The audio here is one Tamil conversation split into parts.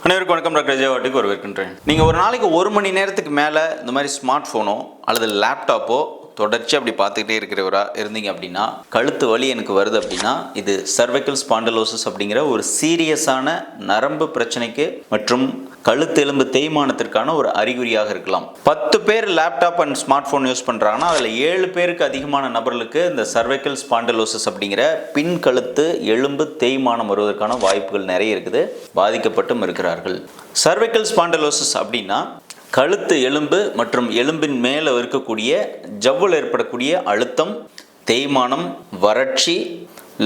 அனைவருக்கும் வணக்கம் டாக்டர் ஜெயவாட்டுக்கு வரவேற்கின்றேன். நீங்கள் ஒரு நாளைக்கு ஒரு மணி நேரத்துக்கு மேலே இந்த மாதிரி ஸ்மார்ட் ஃபோனோ அல்லது லேப்டாப்போ தொடர்ச்சி அப்படி பார்த்துக்கிட்டே இருக்கிறவரா இருந்தீங்க அப்படின்னா கழுத்து வலி எனக்கு வருது அப்படின்னா இது சர்வைக்கல் ஸ்பாண்டலோசிஸ் அப்படிங்கிற ஒரு சீரியஸான நரம்பு பிரச்சனைக்கு மற்றும் கழுத்து எலும்பு தேய்மானத்திற்கான ஒரு அறிகுறியாக இருக்கலாம். பத்து பேர் laptop and smart phone use பண்ணுறாங்கன்னா அதில் ஏழு பேருக்கு அதிகமான நபர்களுக்கு இந்த சர்வைக்கல் ஸ்பாண்டலோசிஸ் அப்படிங்கிற பின் கழுத்து எலும்பு தேய்மானம் வருவதற்கான வாய்ப்புகள் நிறைய இருக்குது. பாதிக்கப்பட்டும் இருக்கிறார்கள். சர்வைக்கல் ஸ்பாண்டலோசிஸ் அப்படின்னா கழுத்து எலும்பு மற்றும் எலும்பின் மேலே இருக்கக்கூடிய ஜவ்வில் ஏற்படக்கூடிய அழுத்தம் தேய்மானம் வறட்சி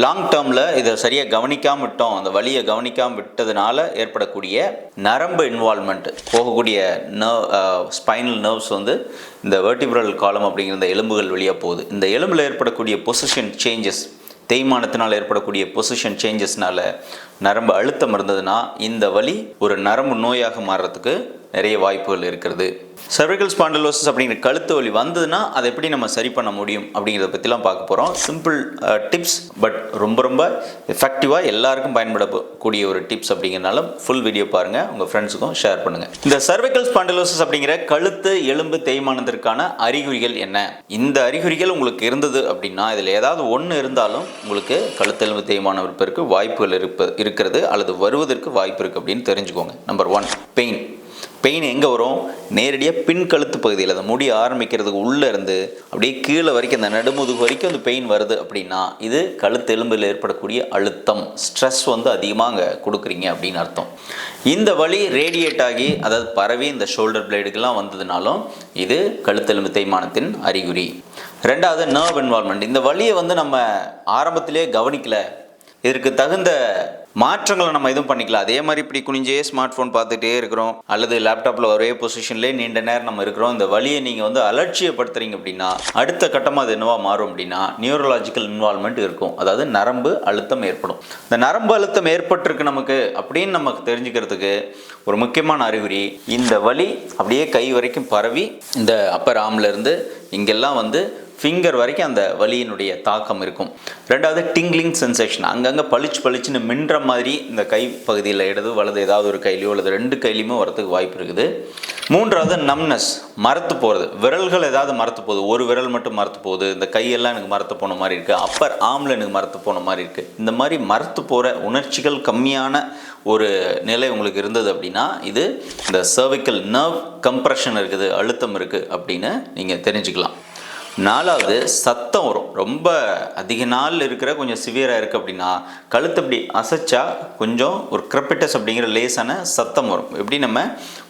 லாங் டேர்மில் இதை சரியாக கவனிக்காமல் விட்டோம். அந்த வழியை கவனிக்காமல் விட்டதுனால ஏற்படக்கூடிய நரம்பு இன்வால்மெண்ட் போகக்கூடிய நர்வ் ஸ்பைனல் நர்வ்ஸ் வந்து இந்த வெர்டிபிரல் காலம் அப்படிங்கிற இந்த எலும்புகள் வழியாக போகுது. இந்த எலும்பில் ஏற்படக்கூடிய பொசிஷன் சேஞ்சஸ் தேய்மானத்தினால் ஏற்படக்கூடிய பொசிஷன் சேஞ்சஸ்னால நரம்பு அழுத்தம் இருந்ததுன்னா இந்த வலி ஒரு நரம்பு நோயாக மாறுறதுக்கு நிறைய வாய்ப்புகள் இருக்கிறது. Cervical ஸ்பாண்டலோசிஸ் அப்படிங்கிற கழுத்து வலி வந்ததுன்னா அதை எப்படி நம்ம சரி பண்ண முடியும் அப்படிங்கிறத பற்றிலாம் பார்க்க போகிறோம் சிம்பிள் டிப்ஸ் பட் ரொம்ப ரொம்ப எஃபெக்டிவாக எல்லாருக்கும் பயன்படக்கூடிய ஒரு டிப்ஸ் அப்படிங்கிறனால ஃபுல் வீடியோ பாருங்கள் உங்கள் ஃப்ரெண்ட்ஸுக்கும் ஷேர் பண்ணுங்கள் இந்த cervical ஸ்பாண்டலோசிஸ் அப்படிங்கிற கழுத்து எலும்பு தேய்மானத்திற்கான அறிகுறிகள் என்ன? இந்த அறிகுறிகள் உங்களுக்கு இருந்தது அப்படின்னா இதில் ஏதாவது ஒன்று இருந்தாலும் உங்களுக்கு கழுத்து எலும்பு தேய்மானம் இருப்பதற்கு வாய்ப்புகள் இருப்ப இருக்கிறது. அல்லது வருவதற்கு வாய்ப்பு இருக்குது அப்படின்னு தெரிஞ்சுக்கோங்க. நம்பர் ஒன் பெயின் பெயின் எங்கே வரும்? நேரடியாக பின் கழுத்து பகுதியில் அந்த முடி ஆரம்பிக்கிறதுக்கு உள்ளே இருந்து அப்படியே கீழே வரைக்கும் அந்த நடுமுதுகு வரைக்கும் அந்த பெயின் வருது அப்படின்னா இது கழுத்து எலும்பில் ஏற்படக்கூடிய அழுத்தம் ஸ்ட்ரெஸ் வந்து அதிகமாக அங்கே கொடுக்குறீங்க அப்படின்னு அர்த்தம். இந்த வழி ரேடியேட் ஆகி அதாவது பரவி இந்த ஷோல்டர் பிளேடுக்கெல்லாம் வந்ததுனாலும் இது கழுத்தெலும்பு தேய்மானத்தின் அறிகுறி. ரெண்டாவது நர்வ் இன்வால்மெண்ட் இந்த வழியை வந்து நம்ம ஆரம்பத்திலே கவனிக்கல. இதற்கு தகுந்த மாற்றங்களை நம்ம எதுவும் பண்ணிக்கலாம் அதே மாதிரி இப்படி குனிஞ்சே ஸ்மார்ட் ஃபோன் பார்த்துட்டே இருக்கிறோம். அல்லது லேப்டாப்பில் ஒரே பொசிஷன்லேயே நீண்ட நேரம் நம்ம இருக்கிறோம். இந்த வழியை நீங்கள் வந்து அலட்சியப்படுத்துறீங்க அப்படின்னா அடுத்த கட்டமாக அது என்னவா மாறும் அப்படின்னா நியூரலாஜிக்கல் இன்வால்மெண்ட் இருக்கும். அதாவது நரம்பு அழுத்தம் ஏற்படும். இந்த நரம்பு அழுத்தம் ஏற்பட்டிருக்கு நமக்கு அப்படின்னு நமக்கு தெரிஞ்சுக்கிறதுக்கு ஒரு முக்கியமான அறிகுறி இந்த வழி அப்படியே கை வரைக்கும் பரவி இந்த அப்பர் ஆம்லேருந்து இங்கெல்லாம் வந்து ஃபிங்கர் வரைக்கும் அந்த வலியினுடைய தாக்கம் இருக்கும். ரெண்டாவது டிங்லிங் சென்சேஷன் அங்கங்கே பளிச்சு பளிச்சுன்னு மின்ற மாதிரி இந்த கை பகுதியில் இடது வலது ஏதாவது ஒரு கையிலையோ அல்லது ரெண்டு கையிலையுமே வரதுக்கு வாய்ப்பு இருக்குது. மூன்றாவது நம்னஸ் மரத்து போகிறது விரல்கள் ஏதாவது மரத்து போகுது. ஒரு விரல் மட்டும் மரத்து போகுது. இந்த கையெல்லாம் எனக்கு மரத்து போன மாதிரி இருக்குது அப்பர் ஆம்ல எனக்கு மரத்து போன மாதிரி இருக்குது இந்த மாதிரி மரத்து போகிற உணர்ச்சிகள் கம்மியான ஒரு நிலை உங்களுக்கு இருந்தது அப்படின்னா இது இந்த சர்விக்கல் நர்வ் கம்ப்ரெஷன் இருக்குது அழுத்தம் இருக்குது அப்படின்னு நீங்கள் தெரிஞ்சுக்கலாம். நாலாவது சத்தம் வரும். ரொம்ப அதிக நாள் இருக்கிற கொஞ்சம் சிவியராக இருக்குது அப்படின்னா கழுத்து அப்படி அசைச்சா கொஞ்சம் ஒரு கிரப்பிட்டஸ் அப்படிங்கிற லேசான சத்தம் வரும். எப்படி நம்ம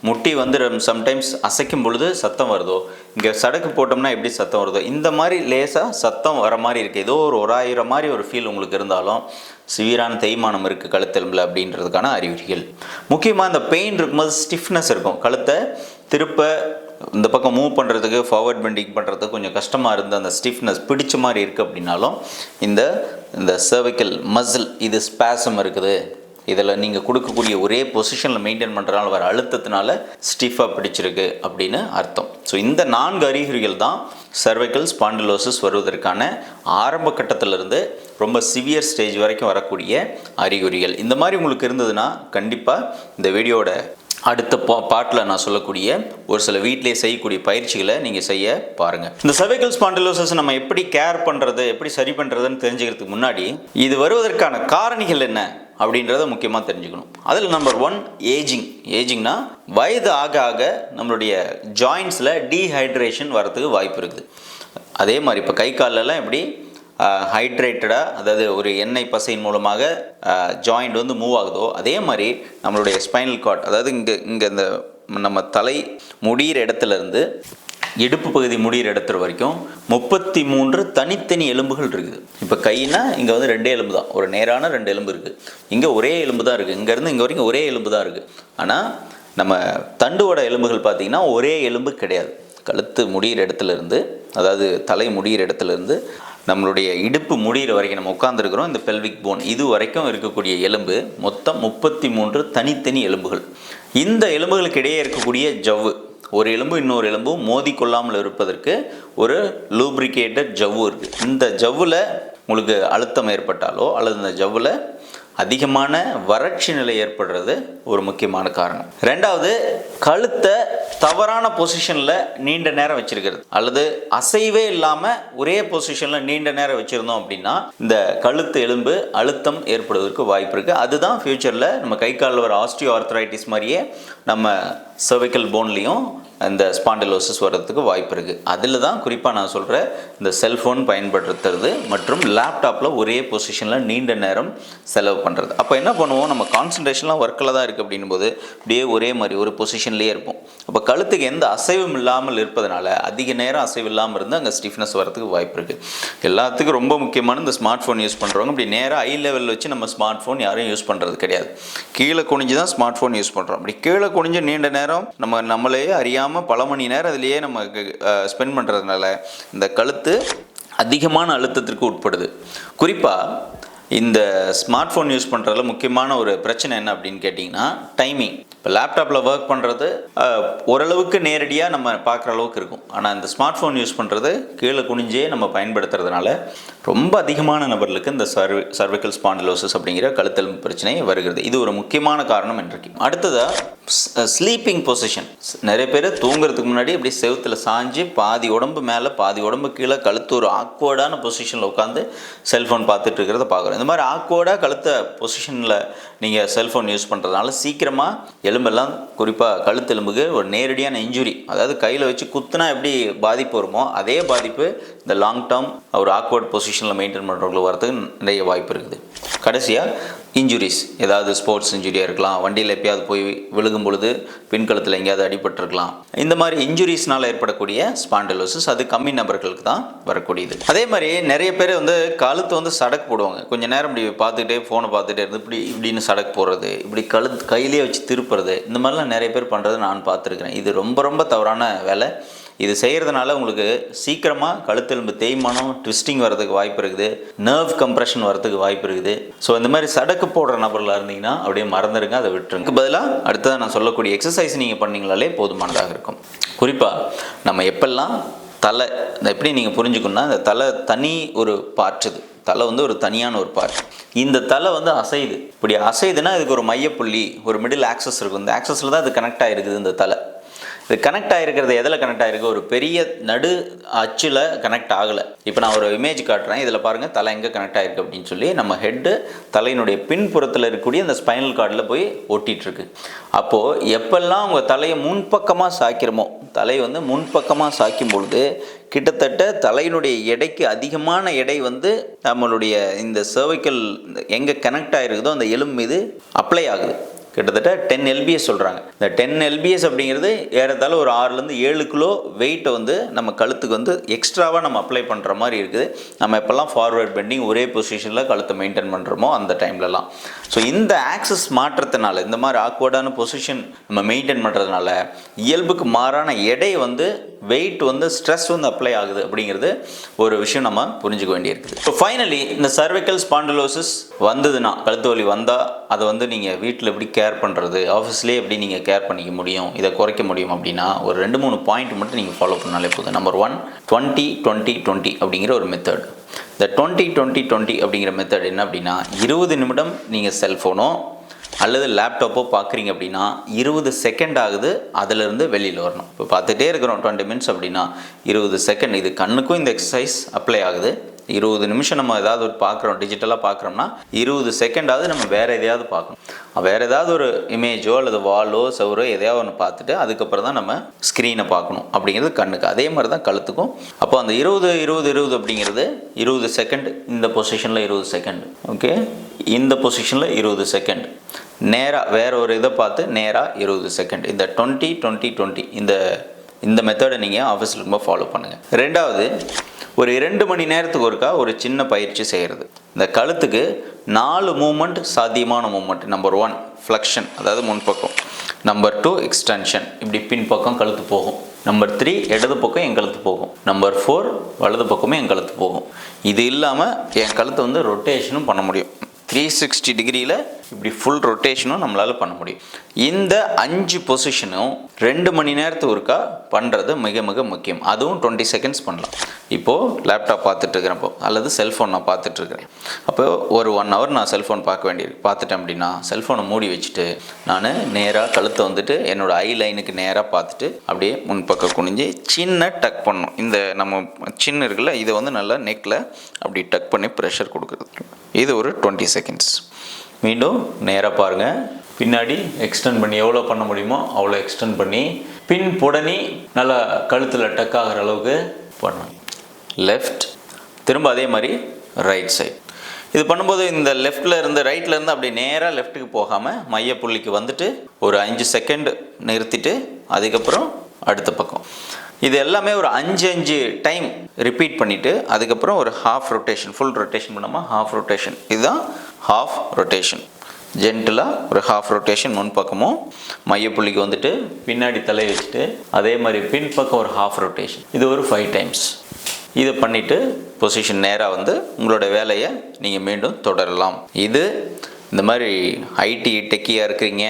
முட்டி வந்து சம்டைம்ஸ் அசைக்கும் பொழுது சத்தம் வருதோ இங்கே சடக்கு போட்டோம்னா எப்படி சத்தம் வருதோ இந்த மாதிரி லேசாக சத்தம் வர மாதிரி இருக்குது ஏதோ ஒரு ஒரு ஆயிரம் மாதிரி ஒரு ஃபீல் உங்களுக்கு இருந்தாலும் சிவியரான தேய்மானம் இருக்குது கழுத்தெலும்பில் அப்படின்றதுக்கான அறிகுறிகள். முக்கியமாக இந்த பெயின் இருக்கும்போது ஸ்டிஃப்னஸ் இருக்கும். கழுத்தை திருப்ப இந்த பக்கம் மூவ் பண்ணுறதுக்கு ஃபார்வர்ட் பெண்டிங் பண்ணுறதுக்கு கொஞ்சம் கஷ்டமாக இருந்து அந்த ஸ்டிஃப்னஸ் பிடிச்ச மாதிரி இருக்குது அப்படின்னாலும் இந்த இந்த சர்வைக்கல் மசில் இது ஸ்பேசம் இருக்குது. இதில் நீங்கள் கொடுக்கக்கூடிய ஒரே பொசிஷனில் மெயின்டைன் பண்ணுறதுனால வர அழுத்தத்தினால ஸ்டிஃபாக பிடிச்சிருக்கு அப்படின்னு அர்த்தம். ஸோ இந்த நான்கு அறிகுறிகள் தான் சர்வைக்கல் ஸ்பாண்டிலோசிஸ் வருவதற்கான ஆரம்ப கட்டத்திலிருந்து ரொம்ப சிவியர் ஸ்டேஜ் வரைக்கும் வரக்கூடிய அறிகுறிகள். இந்த மாதிரி உங்களுக்கு இருந்ததுன்னா கண்டிப்பாக இந்த வீடியோட அடுத்த பா பாட்டில் நான் சொல்லக்கூடிய ஒரு சில வீட்டிலே செய்யக்கூடிய பயிற்சிகளை நீங்கள் செய்ய பாருங்கள் இந்த சர்வைக்கல் ஸ்பாண்டிலோசிஸ் நம்ம எப்படி கேர் பண்ணுறது எப்படி சரி பண்ணுறதுன்னு தெரிஞ்சுக்கிறதுக்கு முன்னாடி இது வருவதற்கான காரணிகள் என்ன அப்படின்றத முக்கியமாக தெரிஞ்சுக்கணும். அதில் நம்பர் ஒன் ஏஜிங் ஏஜிங்னா வயது ஆக ஆக நம்மளுடைய ஜாயின்ஸில் டீஹைட்ரேஷன் வரத்துக்கு வாய்ப்பு இருக்குது. அதே மாதிரி இப்போ கை காலெல்லாம் எப்படி ஹைட்ரேட்டடாக அதாவது ஒரு எண்ணெய் பசையின் மூலமாக ஜாயிண்ட் வந்து மூவ் ஆகுதோ அதே மாதிரி நம்மளுடைய ஸ்பைனல் கார்ட் அதாவது இங்கே இங்கே இந்த நம்ம தலை முடிகிற இடத்துலேருந்து இடுப்பு பகுதி முடிகிற இடத்துல வரைக்கும் முப்பத்தி மூன்று தனித்தனி எலும்புகள் இருக்குது. இப்போ கைனா இங்கே வந்து ரெண்டே எலும்பு தான். ஒரு நேரான ரெண்டு எலும்பு இருக்குது இங்கே ஒரே எலும்பு தான் இருக்குது இங்கேருந்து இங்கே வரைக்கும் ஒரே எலும்பு தான் இருக்குது ஆனால் நம்ம தண்டுவோட எலும்புகள் பார்த்திங்கன்னா ஒரே எலும்பு கிடையாது. கழுத்து முடிகிற இடத்துல இருந்து அதாவது தலை முடிகிற இடத்துலேருந்து நம்மளுடைய இடுப்பு முடிகிற வரைக்கும் நம்ம உட்காந்துருக்கிறோம் இந்த பெல்விக் போன் இது வரைக்கும் இருக்கக்கூடிய எலும்பு மொத்தம் முப்பத்தி மூன்று தனித்தனி எலும்புகள். இந்த எலும்புகளுக்கு இடையே இருக்கக்கூடிய ஜவ்வு ஒரு எலும்பு இன்னொரு எலும்பும் மோதிக்கொள்ளாமல் இருப்பதற்கு ஒரு லூப்ரிகேட்டட் ஜவ்வு இருக்குது இந்த ஜவ்வில் உங்களுக்கு அழுத்தம் ஏற்பட்டாலோ அல்லது இந்த ஜவ்வில் அதிகமான வறட்சி நிலை ஏற்படுறது ஒரு முக்கியமான காரணம். ரெண்டாவது கழுத்தை தவறான பொசிஷனில் நீண்ட நேரம் வச்சிருக்கிறது. அல்லது அசைவே இல்லாமல் ஒரே பொசிஷனில் நீண்ட நேரம் வச்சுருந்தோம் அப்படின்னா இந்த கழுத்து எலும்பு அழுத்தம் ஏற்படுவதற்கு வாய்ப்பு இருக்குது அதுதான் ஃப்யூச்சரில் நம்ம கை காலில் வர ஆஸ்டியோ ஆர்த்ரைட்டிஸ் மாதிரியே நம்ம சர்வைக்கல் போன்லேயும் இந்த ஸ்பாண்டிலோசிஸ் வர்றதுக்கு வாய்ப்பு இருக்குது அதில் தான் குறிப்பாக நான் சொல்கிறேன் இந்த செல்ஃபோன் பயன்படுத்துறது மற்றும் லேப்டாப்பில் ஒரே பொசிஷனில் நீண்ட நேரம் செலவு பண்ணுறது அப்போ என்ன பண்ணுவோம்? நம்ம கான்சன்ட்ரேஷன்லாம் ஒர்க்கில் தான் இருக்குது அப்படின்னும் போது அப்படியே ஒரே மாதிரி ஒரு பொசிஷன்லேயே இருப்போம். அப்போ கழுத்துக்கு எந்த அசைவும் இல்லாமல் இருப்பதனால அதிக நேரம் அசைவு இல்லாமல் இருந்து அங்கே ஸ்டிஃப்னஸ் வரதுக்கு வாய்ப்பு இருக்குது எல்லாத்துக்கும் ரொம்ப முக்கியமான இந்த ஸ்மார்ட் ஃபோன் யூஸ் பண்ணுறவங்க இப்படி நேராக ஐ லெவலில் வச்சு நம்ம ஸ்மார்ட் ஃபோன் யாரும் யூஸ் பண்ணுறது கிடையாது. கீழே குனிஞ்சு தான் ஸ்மார்ட் ஃபோன் யூஸ் பண்ணுறோம் அப்படி கீழே குனிஞ்சு நீண்ட நேரம் நம்ம நம்மளே அறியாமல் பல மணி நேரம் அதிலேயே நம்ம ஸ்பெண்ட் பண்ணுறதுனால இந்த கழுத்து அதிகமான அழுத்தத்திற்கு உட்படுது. குறிப்பாக இந்த ஸ்மார்ட் ஃபோன் யூஸ் பண்ணுறதுல முக்கியமான ஒரு பிரச்சனை என்ன அப்படின்னு கேட்டிங்கன்னா டைமிங் இப்போ லேப்டாப்பில் ஒர்க் பண்ணுறது ஓரளவுக்கு நேரடியாக நம்ம பார்க்குற அளவுக்கு இருக்கும். ஆனால் இந்த ஸ்மார்ட் ஃபோன் யூஸ் பண்ணுறது கீழே குனிஞ்சே நம்ம பயன்படுத்துறதுனால ரொம்ப அதிகமான நபர்களுக்கு இந்த சர்வ சர்விக்கல் ஸ்பாண்டிலோசிஸ் அப்படிங்கிற கழுத்தெலும்பு பிரச்சனை வருகிறது. இது ஒரு முக்கியமான காரணம் இன்றைக்கு அடுத்ததாக ஸ்லீப்பிங் பொசிஷன் நிறைய பேர் தூங்குறதுக்கு முன்னாடி இப்படி செவத்தில் சாஞ்சு பாதி உடம்பு மேலே பாதி உடம்பு கீழே கழுத்து ஒரு ஆக்வர்டான பொசிஷனில் உட்காந்து செல்ஃபோன் பார்த்துட்டு இருக்கிறத பார்க்குறோம். இந்த மாதிரி ஆக்வர்டாக கழுத்த பொசிஷனில் நீங்கள் செல்ஃபோன் யூஸ் பண்ணுறதுனால சீக்கிரமாக எலும்பெல்லாம் குறிப்பாக கழுத்தெலும்புக்கு ஒரு நேரடியான இன்ஜுரி அதாவது கையில் வச்சு குத்துனா எப்படி பாதிப்பு வருமோ அதே பாதிப்பு இந்த லாங் டேர்ம் ஒரு ஆக்வர்ட் பொசிஷனில் மெயின்டைன் பண்ணுறவங்களுக்கு வரதுக்கு நிறைய வாய்ப்பு இருக்குது. கடைசியாக இன்ஜுரிஸ் ஏதாவது ஸ்போர்ட்ஸ் இன்ஜுரியாக இருக்கலாம் வண்டியில் எப்பயாவது போய் விழுகும் பொழுது பின்கழுத்தில் எங்கேயாவது அடிபட்டிருக்கலாம். இந்த மாதிரி இன்ஜுரிஸ்னால் ஏற்படக்கூடிய ஸ்பாண்டலோசிஸ் அது கம்மி நபர்களுக்கு தான் வரக்கூடியது. அதே மாதிரி நிறைய பேர் வந்து கழுத்து வந்து சடக்கு போடுவாங்க. கொஞ்ச நேரம் இப்படி பார்த்துக்கிட்டே ஃபோனை பார்த்துட்டே இருந்து இப்படி இப்படின்னு சடக்கு போடுறது இப்படி கழுத்து கையிலேயே வச்சு திருப்புறது இந்த மாதிரிலாம் நிறைய பேர் பண்ணுறது நான் பார்த்துருக்கிறேன். இது ரொம்ப ரொம்ப தவறான வேலை. இது செய்கிறதுனால உங்களுக்கு சீக்கிரமாக கழுத்தெலும்பு தேய்மானம் ட்விஸ்டிங் வரதுக்கு வாய்ப்பு இருக்குது. நர்வ் கம்ப்ரெஷன் வரதுக்கு வாய்ப்பு இருக்குது. ஸோ இந்த மாதிரி சடக்கு போடுற நபர்களாக இருந்தீங்கன்னா அப்படியே மறந்துடுங்க அதை விட்டுருங்க. பதிலாக அடுத்ததாக நான் சொல்லக்கூடிய எக்ஸசைஸ் நீங்கள் பண்ணீங்களாலே போதுமானதாக இருக்கும். குறிப்பாக நம்ம எப்பெல்லாம் தலை எப்படி நீங்கள் புரிஞ்சுக்கணும்னா இந்த தலை தனி ஒரு பாற்றுது தலை வந்து ஒரு தனியான ஒரு பார்ட் இந்த தலை வந்து அசையுது. இப்படி அசையுதுன்னா இதுக்கு ஒரு மையப்புள்ளி ஒரு மிடில் ஆக்சஸ் இருக்கும். இந்த ஆக்சஸில் தான் இது கனெக்ட் ஆகிருக்குது இந்த தலை. இது கனெக்ட் ஆகிருக்கிறது எதில் கனெக்ட் ஆகிருக்கு ஒரு பெரிய நடு அச்சில் கனெக்ட் ஆகலை. இப்போ நான் ஒரு இமேஜ் காட்டுறேன். இதில் பாருங்கள் தலை எங்கே கனெக்ட் ஆகிருக்கு அப்படின்னு சொல்லி நம்ம ஹெட்டு தலையினுடைய பின்புறத்தில் இருக்கக்கூடிய அந்த ஸ்பைனல் கார்டில் போய் ஒட்டிகிட்ருக்கு அப்போது எப்பெல்லாம் உங்கள் தலையை முன்பக்கமாக சாய்க்கிறோமோ தலையை வந்து முன்பக்கமாக சாய்க்கும் பொழுது கிட்டத்தட்ட தலையினுடைய எடைக்கு அதிகமான எடை வந்து நம்மளுடைய இந்த சர்வைக்கல் எங்கே கனெக்ட் ஆகிருக்குதோ அந்த எலும்பு மீது அப்ளை ஆகுது. கிட்டத்தட்ட டென் எல்பிஎஸ் சொல்கிறாங்க இந்த டென் எல்பிஎஸ் அப்படிங்கிறது ஏறத்தாழ ஒரு ஆறுலேருந்து ஏழு கிலோ வெயிட்டை வந்து நம்ம கழுத்துக்கு வந்து எக்ஸ்ட்ராவாக நம்ம அப்ளை பண்ணுற மாதிரி இருக்குது. நம்ம எப்போல்லாம் ஃபார்வர்ட் பெண்டிங் ஒரே பொசிஷனில் கழுத்தை மெயின்டைன் பண்ணுறோமோ அந்த டைம்லலாம் ஸோ இந்த ஆக்சஸ் மாற்றத்தினால இந்த மாதிரி ஆக்வர்டான பொசிஷன் நம்ம மெயின்டைன் பண்ணுறதுனால இயல்புக்கு மாறான எடை வந்து வெயிட் வந்து ஸ்ட்ரெஸ் வந்து அப்ளை ஆகுது அப்படிங்கிறது ஒரு விஷயம் நம்ம புரிஞ்சுக்க வேண்டியிருக்குது ஸோ ஃபைனலி இந்த சர்வைக்கல் ஸ்பாண்டலோசிஸ் வந்ததுன்னா கழுத்து வலி வந்தால் அதை வந்து நீங்கள் வீட்டில் எப்படி கேர் பண்ணுறது ஆஃபீஸ்லேயே எப்படி நீங்கள் கேர் பண்ணிக்க முடியும் இதை குறைக்க முடியும் அப்படின்னா ஒரு ரெண்டு மூணு பாயிண்ட் மட்டும் நீங்கள் ஃபாலோ பண்ணாலே போதும். Number one twenty twenty twenty அப்படிங்கிற ஒரு மெத்தட் இந்த டுவெண்ட்டி டுவெண்ட்டி டுவெண்ட்டி அப்படிங்கிற மெத்தட் என்ன அப்படின்னா இருபது நிமிடம் நீங்கள் செல்ஃபோனோ அல்லது லேப்டாப்போ பார்க்குறீங்க அப்படின்னா இருபது செகண்ட் ஆகுது அதிலிருந்து வெளியில் வரணும். இப்போ பார்த்துட்டே இருக்கிறோம் டுவெண்ட்டி மினிட்ஸ் அப்படின்னா இருபது செகண்ட் இது கண்ணுக்கும் இந்த எக்ஸசைஸ் அப்ளை ஆகுது. இருபது நிமிஷம் நம்ம ஏதாவது ஒரு பார்க்குறோம் டிஜிட்டலாக பார்க்குறோம்னா இருபது செகண்டாவது நம்ம வேறு எதையாவது பார்க்கணும். வேறு ஏதாவது ஒரு இமேஜோ அல்லது வாலோ சவரோ எதையாவது ஒன்று பார்த்துட்டு அதுக்கப்புறம் தான் நம்ம ஸ்க்ரீனை பார்க்கணும் அப்படிங்கிறது கண்ணுக்கு. அதே மாதிரி தான் கழுத்துக்கும். அப்போ அந்த இருபது இருபது இருபது அப்படிங்கிறது இருபது செகண்ட் இந்த பொசிஷனில் இருபது செகண்ட் ஓகே இந்த பொசிஷனில் இருபது செகண்ட் நேராக வேற ஒரு இதை பார்த்து நேராக இருபது செகண்ட் இந்த டுவெண்ட்டி டுவெண்ட்டி டுவெண்ட்டி இந்த இந்த மெத்தடை நீங்கள் ஆஃபீஸில் ரொம்ப ஃபாலோ பண்ணுங்கள் ரெண்டாவது ஒரு இரண்டு மணி நேரத்துக்கு ஒருக்கா ஒரு சின்ன பயிற்சி செய்கிறது இந்த கழுத்துக்கு நாலு மூமெண்ட் சாத்தியமான மூமெண்ட் நம்பர் ஒன் ஃப்ளக்ஷன் அதாவது முன்பக்கம். நம்பர் டூ எக்ஸ்டென்ஷன் இப்படி பின்பக்கம் கழுத்து போகும். நம்பர் த்ரீ இடது பக்கம் என் கழுத்து போகும். நம்பர் ஃபோர் வலது பக்கமும் என் கழுத்து போகும். இது இல்லாமல் என் கழுத்தை வந்து ரொட்டேஷனும் பண்ண முடியும். த்ரீ சிக்ஸ்டி டிகிரியில் இப்படி ஃபுல் ரொட்டேஷனும் நம்மளால் பண்ண முடியும். இந்த அஞ்சு பொசிஷனும் ரெண்டு மணி நேரத்துக்கு ஒருக்கா பண்ணுறது மிக மிக முக்கியம். அதுவும் டுவெண்ட்டி செகண்ட்ஸ் பண்ணலாம். இப்போது லேப்டாப் பார்த்துட்ருக்குறப்போ அல்லது செல்ஃபோன் நான் பார்த்துட்ருக்கிறேன் அப்போ ஒரு ஒன் ஹவர் நான் செல்ஃபோன் பார்க்க வேண்டியிருக்கு பார்த்துட்டேன் அப்படின்னா செல்ஃபோனை மூடி வச்சுட்டு நான் நேராக கழுத்தை வந்துட்டு என்னோடய ஐ லைனுக்கு நேராக பார்த்துட்டு அப்படியே முன்பக்கம் குனிஞ்சு சின்ன டக் பண்ணணும். இந்த நம்ம சின்ன இருக்குல்ல இதை வந்து நல்லா நெக்கில் அப்படி டக் பண்ணி ப்ரெஷர் கொடுக்குறது. இது ஒரு டுவெண்ட்டி செகண்ட்ஸ் மீண்டும் நேராக பாருங்கள் பின்னாடி எக்ஸ்டெண்ட் பண்ணி எவ்வளோ பண்ண முடியுமோ அவ்வளோ எக்ஸ்டெண்ட் பண்ணி பின் புடனி நல்லா கழுத்தில் டக் ஆகிற அளவுக்கு பண்ணணும். லெஃப்ட் திரும்ப அதே மாதிரி ரைட் சைட் இது பண்ணும்போது இந்த லெஃப்டில் இருந்து ரைட்டில் இருந்து அப்படி நேராக லெஃப்ட்டுக்கு போகாமல் மையப்புள்ளிக்கு வந்துட்டு ஒரு அஞ்சு செகண்ட் நிறுத்திட்டு அதுக்கப்புறம் அடுத்த பக்கம். இது எல்லாமே ஒரு அஞ்சு அஞ்சு டைம் ரிப்பீட் பண்ணிவிட்டு அதுக்கப்புறம் ஒரு ஹாஃப் ரொட்டேஷன் ஃபுல் ரொட்டேஷன் பண்ணாமல் ஹாஃப் ரொட்டேஷன் இதுதான் ஹாஃப் ரொட்டேஷன் ஜென்டலாக ஒரு ஹாஃப் ரொட்டேஷன் முன் பக்கமும் மையப்புள்ளிக்கு வந்துட்டு பின்னாடி தலை வச்சுட்டு அதே மாதிரி பின்பக்கம் ஒரு ஹாஃப் ரொட்டேஷன் இது ஒரு ஃபைவ் டைம்ஸ் இதை பண்ணிவிட்டு பொசிஷன் நேராக வந்து உங்களோட வேலையை நீங்கள் மீண்டும் தொடரலாம். இது இந்த மாதிரி ஐடி டெக்கியாக இருக்கிறீங்க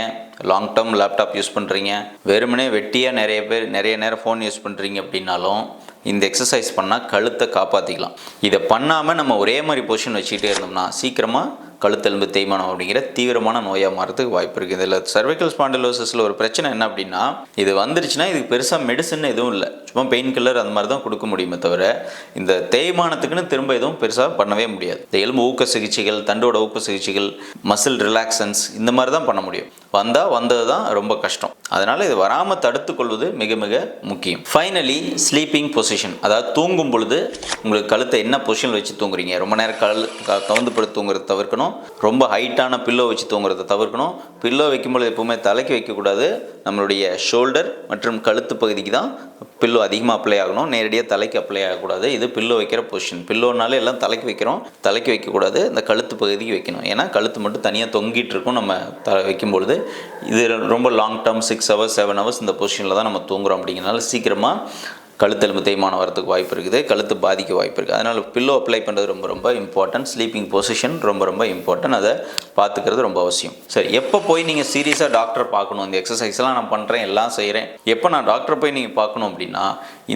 லாங் டேர்ம் லேப்டாப் யூஸ் பண்ணுறீங்க வெறுமனே வெட்டியாக நிறைய பேர் நிறைய நேரம் ஃபோன் யூஸ் பண்ணுறீங்க அப்படின்னாலும் இந்த எக்ஸசைஸ் பண்ணால் கழுத்தை காப்பாற்றிக்கலாம் இதை பண்ணாமல் நம்ம ஒரே மாதிரி பொசிஷன் வச்சுக்கிட்டே இருந்தோம்னா சீக்கிரமாக கழுத்தெலும்பு தேய்மானம் அப்படிங்கிற தீவிரமான நோயாக மாறதுக்கு வாய்ப்பு இருக்குது. இதில் சர்வைக்கல் ஸ்பாண்டிலோசிஸில் ஒரு பிரச்சனை என்ன அப்படின்னா இது வந்துருச்சுன்னா இதுக்கு பெருசாக மெடிசன் எதுவும் இல்லை. சும்மா பெயின் கில்லர் அந்த மாதிரி தான் கொடுக்க முடியுமே தவிர இந்த தேய்மானத்துக்குன்னு திரும்ப எதுவும் பெருசாக பண்ணவே முடியாது. இந்த எலும்பு ஊக்க சிகிச்சைகள் தண்டோட ஊக்க சிகிச்சைகள் மசில் ரிலாக்ஸன்ஸ் இந்த மாதிரி தான் பண்ண முடியும். வந்தால் வந்தது தான் ரொம்ப கஷ்டம். அதனால் இது வராமல் தடுத்து கொள்வது மிக மிக முக்கியம். ஃபைனலி ஸ்லீப்பிங் பொசிஷன் அதாவது தூங்கும் பொழுது உங்களுக்கு கழுத்தை என்ன பொசிஷனில் வச்சு தூங்குறீங்க? ரொம்ப நேரம் கல் க- கவுந்து படுத்து தூங்குறத தவிர்க்கணும். ரொம்ப ஹைட்டான பில்லோ வச்சு தூங்குறத தவிர்க்கணும். பில்லோ வைக்கும்பொழுது எப்பவுமே தலைக்கு வைக்கக்கூடாது. நம்மளுடைய ஷோல்டர் மற்றும் கழுத்து பகுதிக்கு தான் பில்லோ அதிகமாக அப்ளை ஆகணும். நேரடியாக தலைக்கு அப்ளை ஆகக்கூடாது. இது பில்லோ வைக்கிற பொசிஷன் பில்லோனாலே எல்லாம் தலைக்கு வைக்கிறோம். தலைக்கு வைக்கக்கூடாது. இந்த கழுத்து பகுதிக்கு வைக்கணும். ஏன்னா கழுத்து மட்டும் தனியாக தொங்கிட்டு இருக்கும் நம்ம த வைக்கும் பொழுது இது ரொம்ப long term six hours seven hours இந்த பொசிஷனில் தான் நம்ம தூங்குறோம் அப்படிங்கிறனால சீக்கிரமாக கழுத்தெலும்பு தேய்மானம் வரத்துக்கு வாய்ப்பு இருக்குது கழுத்து பாதிக்க வாய்ப்பு இருக்குது. அதனால் பில்லோ அப்ளை பண்ணுறது ரொம்ப ரொம்ப இம்பார்ட்டன்ட் ஸ்லீப்பிங் பொசிஷன் ரொம்ப ரொம்ப இம்பார்ட்டன்ட் அதை பார்த்துக்கிறது ரொம்ப அவசியம். சரி எப்போ போய் நீங்கள் சீரியஸாக டாக்டர் பார்க்கணும்? இந்த எக்ஸசைஸ்லாம் நான் பண்ணுறேன் எல்லாம் செய்கிறேன் எப்போ நான் டாக்டர் போய் நீங்கள் பார்க்கணும் அப்படின்னா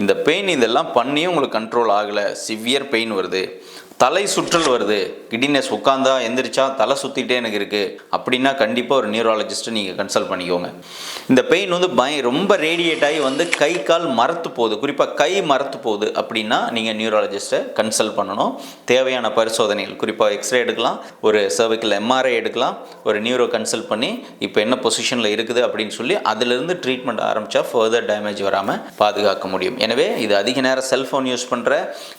இந்த பெயின் இதெல்லாம் பண்ணியும் உங்களுக்கு கண்ட்ரோல் ஆகலை. சிவியர் பெயின் வருது. தலை சுற்றல் வருது. கிடினஸ் உட்காந்தா எந்திரிச்சா தலை சுற்றிட்டே எனக்கு இருக்குது அப்படின்னா கண்டிப்பாக ஒரு நியூராலஜிஸ்ட்டை நீங்கள் கன்சல்ட் பண்ணிக்கோங்க. இந்த பெயின் வந்து பய ரொம்ப ரேடியேட் ஆகி வந்து கை கால் மரத்து போகுது. குறிப்பாக கை மரத்து போகுது அப்படின்னா நீங்கள் நியூராலஜிஸ்ட்டை கன்சல்ட் பண்ணணும். தேவையான பரிசோதனைகள் குறிப்பாக எக்ஸ்ரே எடுக்கலாம். ஒரு சர்விக்கல் எம்ஆர்ஐ எடுக்கலாம். ஒரு நியூரோ கன்சல்ட் பண்ணி இப்போ என்ன பொசிஷனில் இருக்குது அப்படின்னு சொல்லி அதிலிருந்து ட்ரீட்மெண்ட் ஆரம்பித்தா ஃபர்தர் டேமேஜ் வராமல் பாதுகாக்க முடியும். எனவே இது அதிக நேரம் செல்ஃபோன் யூஸ் பண்ணுற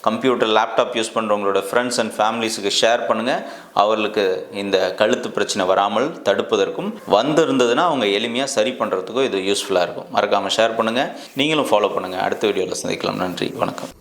கம்ப்யூட்டர் லேப்டாப் யூஸ் பண்ணுறவங்களோட ஃப்ரெண்ட்ஸ் அண்ட் ஃபேமிலிஸுக்கு ஷேர் பண்ணுங்கள் அவர்களுக்கு இந்த கழுத்து பிரச்சனை வராமல் தடுப்பதற்கும் வந்திருந்ததுன்னா அவங்க எளிமையாக சரி பண்ணுறதுக்கும் இது யூஸ்ஃபுல்லாக இருக்கும். மறக்காமல் ஷேர் பண்ணுங்கள் நீங்களும் ஃபாலோ பண்ணுங்கள் அடுத்த வீடியோவில் சந்திக்கலாம். நன்றி. வணக்கம்.